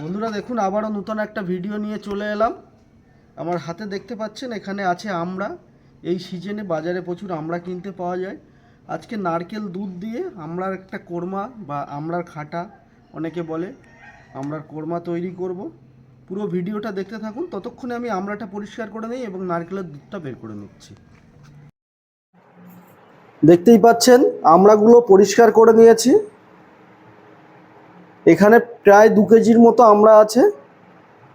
বন্ধুরা দেখুন, আবারও নতুন একটা ভিডিও নিয়ে চলে এলাম। আমার হাতে দেখতে পাচ্ছেন, এখানে আছে আমড়া এই সিজনে বাজারে প্রচুর আমড়া কিনতে পাওয়া যায়। আজকে নারকেল দুধ দিয়ে আমড়ার একটা কোরমা বা আমড়ার খাটা, অনেকে বলে আমড়ার কোরমা তৈরি করব। পুরো ভিডিওটা দেখতে থাকুন। ততক্ষণে আমি আমড়াটা পরিষ্কার করে নিই এবং নারকেলের দুধটা বের করে নিচ্ছি। দেখতেই পাচ্ছেন আমড়াগুলো পরিষ্কার করে নিয়েছি। এখানে প্রায় দু কেজির মতো আমড়া আছে।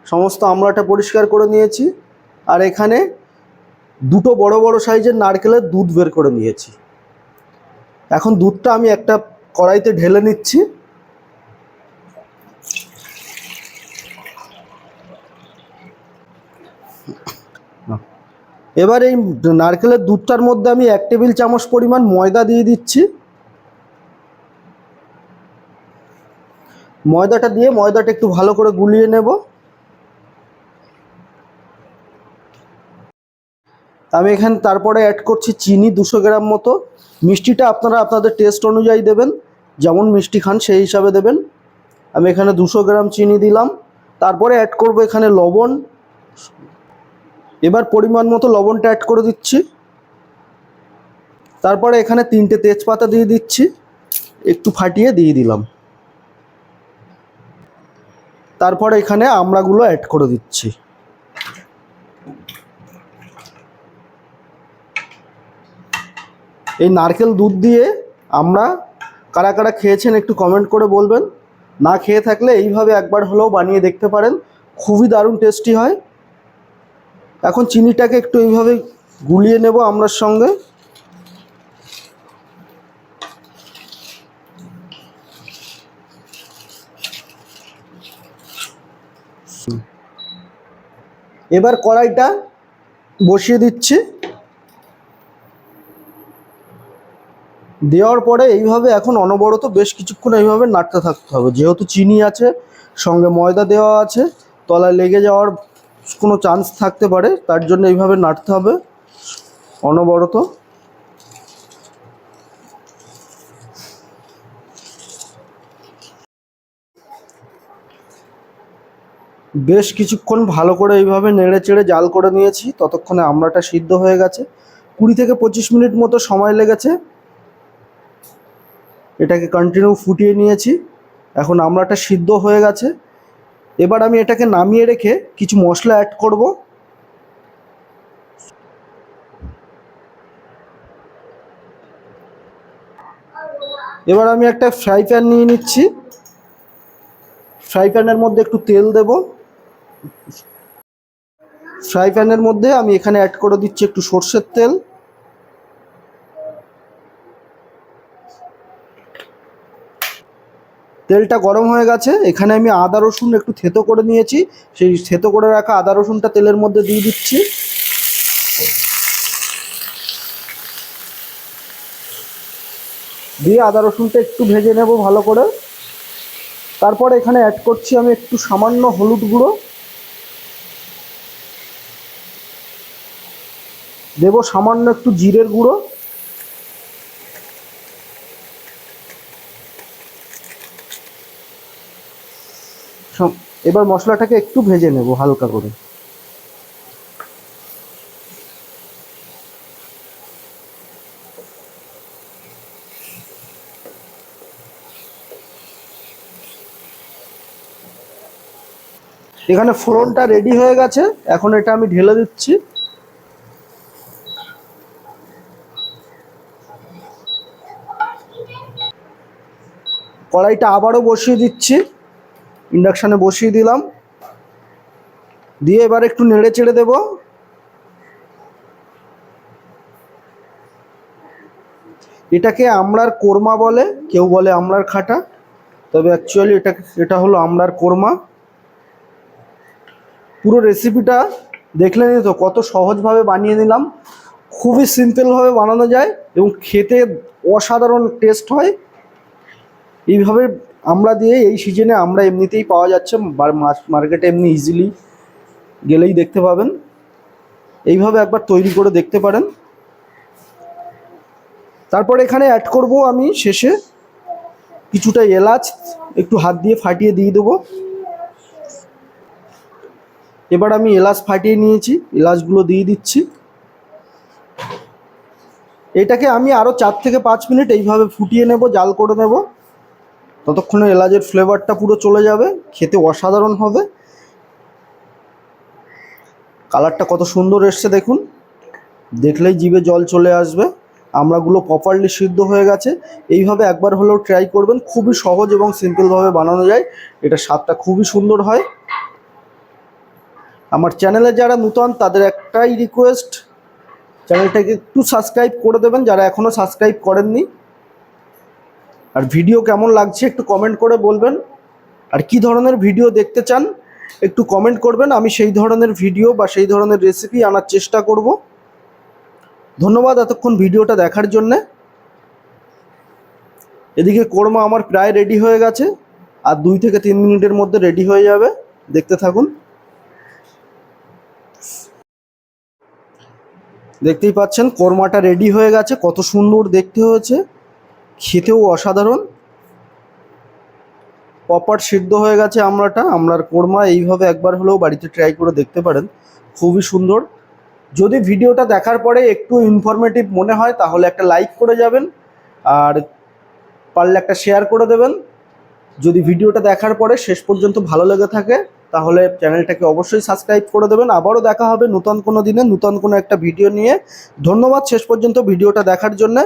সমস্ত আমড়াটা পরিষ্কার করে নিয়েছি। আর এখানে দুটো বড় বড় সাইজের নারকেলের দুধ বের করে নিয়েছি। এখন দুধটা আমি একটা কড়াইতে ঢেলে নিচ্ছি। এবার এই নারকেলের দুধটার মধ্যে আমি এক টেবিল চামচ পরিমাণ ময়দা দিয়ে দিচ্ছি। ময়দাটা দিয়ে ময়দাটা একটু ভালো করে গুলিয়ে নেব। আমি এখানে তারপরে অ্যাড করছি চিনি দুশো গ্রাম মতো। মিষ্টিটা আপনারা আপনাদের টেস্ট অনুযায়ী দেবেন, যেমন মিষ্টি খান সেই হিসাবে দেবেন। আমি এখানে দুশো গ্রাম চিনি দিলাম। তারপরে অ্যাড করব এখানে লবণ। এবার পরিমাণ মতো লবণটা অ্যাড করে দিচ্ছি। তারপরে এখানে তিনটে তেজপাতা দিয়ে দিচ্ছি। একটু ফাটিয়ে দিয়ে দিলাম। তারপরে এখানে আমড়াগুলো অ্যাড করে দিচ্ছি। এই নারকেল দুধ দিয়ে আমরা কারা কারা খেয়েছেন একটু কমেন্ট করে বলবেন। না খেয়ে থাকলে এইভাবে একবার হলেও বানিয়ে দেখতে পারেন। খুবই দারুণ টেস্টি হয়। এখন চিনিটাকে একটু এইভাবে গুলিয়ে নেব আমরার সঙ্গে। এবার কড়াইটা বসিয়ে দিচ্ছি। দেওয়ার পরে এইভাবে এখন অনবরত বেশ কিছুক্ষণ এইভাবে নাড়তে থাকতে হবে। যেহেতু চিনি আছে, সঙ্গে ময়দা দেওয়া আছে, তলায় লেগে যাওয়ার কোনো চান্স থাকতে পারে, তার জন্য এইভাবে নাড়তে হবে অনবরত। বেশ কিছুক্ষণ ভালো করে এইভাবে নেড়ে চেড়ে জাল করে নিয়েছি, ততক্ষণে আমড়াটা সিদ্ধ হয়ে গেছে। কুড়ি থেকে পঁচিশ মিনিট মতো সময় লেগেছে। এটাকে কন্টিনিউ ফুটিয়ে নিয়েছি। এখন আমড়াটা সিদ্ধ হয়ে গেছে। এবার আমি এটাকে নামিয়ে রেখে কিছু মশলা অ্যাড করব। এবার আমি একটা ফ্রাই প্যান নিয়ে নিচ্ছি। ফ্রাই প্যানের মধ্যে একটু তেল দেব। ফ্রাই প্যানের মধ্যে আমি এখানে অ্যাড করে দিচ্ছি একটু সর্ষের তেল। তেলটা গরম হয়ে গেছে। এখানে আমি আদা রসুন একটু থেতো করে নিয়েছি। সেই থেতো করে রাখা আদা রসুনটা তেলের মধ্যে দিয়ে দিচ্ছি। দিয়ে আদা রসুনটা একটু ভেজে নেব ভালো করে। তারপর এখানে অ্যাড করছি আমি একটু সামান্য হলুদ গুঁড়ো। দেব সামান্য একটু জিরের গুঁড়ো। এবার মশলাটাকে একটু ভেজে নেব হালকা করে। এখানে ফোড়নটা রেডি হয়ে গেছে। এখন এটা আমি ঢেলে দিচ্ছি। কড়াইটা আবারও বসিয়ে দিচ্ছি। ইন্ডাকশানে বসিয়ে দিলাম। দিয়ে এবার একটু নেড়ে চেড়ে দেবো। এটাকে আমড়ার কোরমা বলে, কেউ বলে আমড়ার খাটা, তবে অ্যাকচুয়ালি এটা এটা হলো আমড়ার কোরমা। পুরো রেসিপিটা দেখলেনই তো, কত সহজভাবে বানিয়ে নিলাম। খুবই সিম্পলভাবে বানানো যায় এবং খেতে অসাধারণ টেস্ট হয়। এইভাবে আমরা দিয়ে এই সিজনে আমরা এমনিতেই পাওয়া যাচ্ছে মার্কেটে এমনি ইজিলি গেলেই দেখতে পাবেন। এইভাবে একবার তৈরি করে দেখতে পারেন। তারপর এখানে অ্যাড করব আমি শেষে কিছুটা এলাচ, একটু হাত দিয়ে ফাটিয়ে দিয়ে দেবো। এবার আমি এলাচ ফাটিয়ে নিয়েছি, এলাচগুলো দিয়ে দিচ্ছি। এটাকে আমি আরও চার থেকে পাঁচ মিনিট এইভাবে ফুটিয়ে নেব, জাল করে নেব। ততক্ষণে এলাচের ফ্লেভারটা পুরো চলে যাবে, খেতে অসাধারণ হবে। কালারটা কত সুন্দর এসছে দেখুন। দেখলেই জিভে জল চলে আসবে। আমড়াগুলো প্রপারলি সিদ্ধ হয়ে গেছে। এইভাবে একবার হলেও ট্রাই করবেন। খুবই সহজ এবং সিম্পলভাবে বানানো যায়। এটা স্বাদটা খুবই সুন্দর হয়। আমার চ্যানেলে যারা নূতন, তাদের একটাই রিকোয়েস্ট চ্যানেলটাকে একটু সাবস্ক্রাইব করে দেবেন, যারা এখনও সাবস্ক্রাইব করেননি। আর ভিডিও কেমন লাগছে একটু কমেন্ট করে বলবেন। আর কি ধরনের ভিডিও দেখতে চান একটু কমেন্ট করবেন। আমি সেই ধরনের ভিডিও বা সেই ধরনের রেসিপি আনার চেষ্টা করব। ধন্যবাদ এতক্ষণ ভিডিওটা দেখার জন্যে। এদিকে কোরমা আমার প্রায় রেডি হয়ে গেছে। আর দুই থেকে তিন মিনিটের মধ্যে রেডি হয়ে যাবে। দেখতে থাকুন। দেখতেই পাচ্ছেন, কোরমাটা রেডি হয়ে গেছে, কত সুন্দর দেখতে হয়েছে। খেতেও অসাধারণ। প্রপার সিদ্ধ হয়ে গেছে আমড়াটা আমড়ার কোরমা এইভাবে একবার হলেও বাড়িতে ট্রাই করে দেখতে পারেন, খুবই সুন্দর। যদি ভিডিওটা দেখার পরে একটু ইনফরমেটিভ মনে হয়, তাহলে একটা লাইক করে যাবেন, আর পারলে একটা শেয়ার করে দেবেন। যদি ভিডিওটা দেখার পরে শেষ পর্যন্ত ভালো লেগে থাকে তাহলে চ্যানেলটাকে অবশ্যই সাবস্ক্রাইব করে দেবেন। আবারও দেখা হবে নূতন কোনো দিনে নূতন কোনো একটা ভিডিও নিয়ে। ধন্যবাদ শেষ পর্যন্ত ভিডিওটা দেখার জন্য।